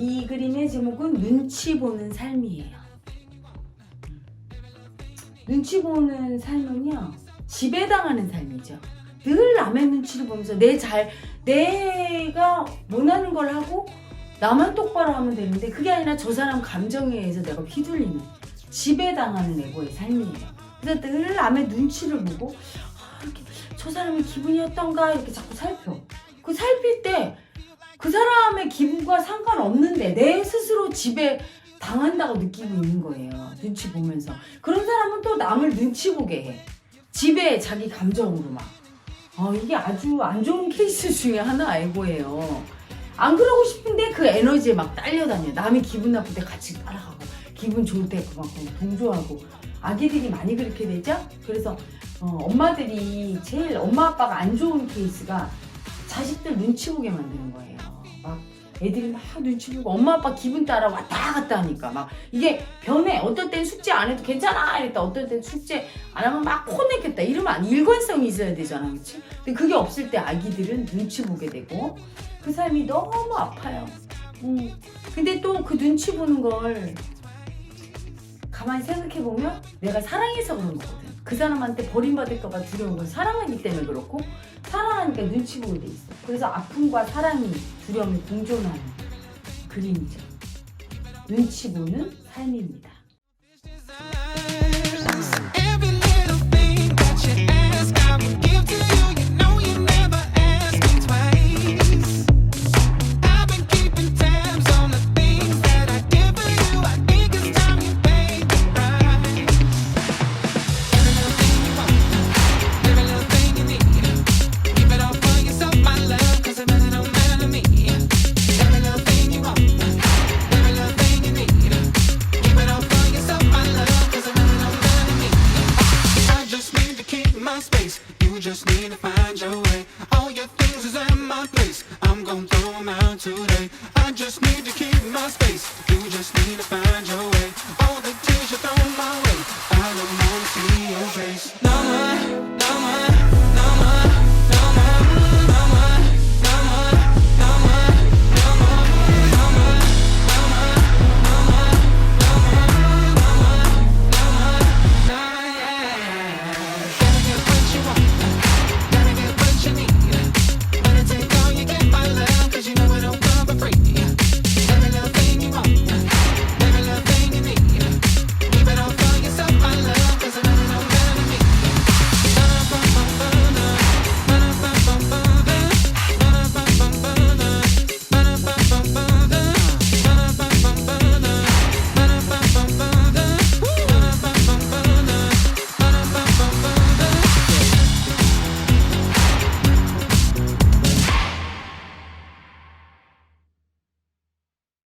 이 그림의 제목은 눈치 보는 삶이에요. 눈치 보는 삶은요, 지배당하는 삶이죠. 늘 남의 눈치를 보면서 내 잘, 내가 원하는 걸 하고 나만 똑바로 하면 되는데 그게 아니라 저 사람 감정에 의해서 내가 휘둘리는 지배당하는 에고의 삶이에요. 그래서 늘 남의 눈치를 보고 저 사람의 기분이 어떤가 이렇게 자꾸 살펴. 그 살필 때 그 사람의 기분과 상관없는데 내 스스로 지배 당한다고 느끼고 있는 거예요. 눈치 보면서. 그런 사람은 또 남을 눈치 보게 해. 지배 자기 감정으로 막. 어, 이게 아주 안 좋은 케이스 중에 하나 알고예요. 안 그러고 싶은데 그 에너지에 막 딸려다녀. 남이 기분 나쁠 때 같이 따라가고, 기분 좋을 때 그만큼 동조하고. 아기들이 많이 그렇게 되죠? 그래서 어, 엄마들이 제일 엄마 아빠가 안 좋은 케이스가 자식들 눈치 보게 만드는 거예요. 막 애들이 막 눈치 보고 엄마 아빠 기분 따라 왔다 갔다 하니까 막 이게 변해. 어떨 땐 숙제 안 해도 괜찮아 이랬다. 어떨 땐 숙제 안 하면 막 혼내겠다. 이러면 안 일관성이 있어야 되잖아. 그치? 근데 그게 없을 때 아기들은 눈치 보게 되고 그 삶이 너무 아파요. 음. 근데 또 그 눈치 보는 걸 가만히 생각해 보면 내가 사랑해서 그런 거거든. 그 사람한테 버림받을까봐 두려운 건 사랑하기 때문에 그렇고 사랑하니까 눈치 보게 돼 있어. 그래서 아픔과 사랑이 두려움이 공존하는 그림이죠. 눈치 보는 삶입니다. My space. You just need to find your way. All your things is in my place. I'm gonna throw 'em out today. I just need to keep my space. You just need to find your way. All the tears you throw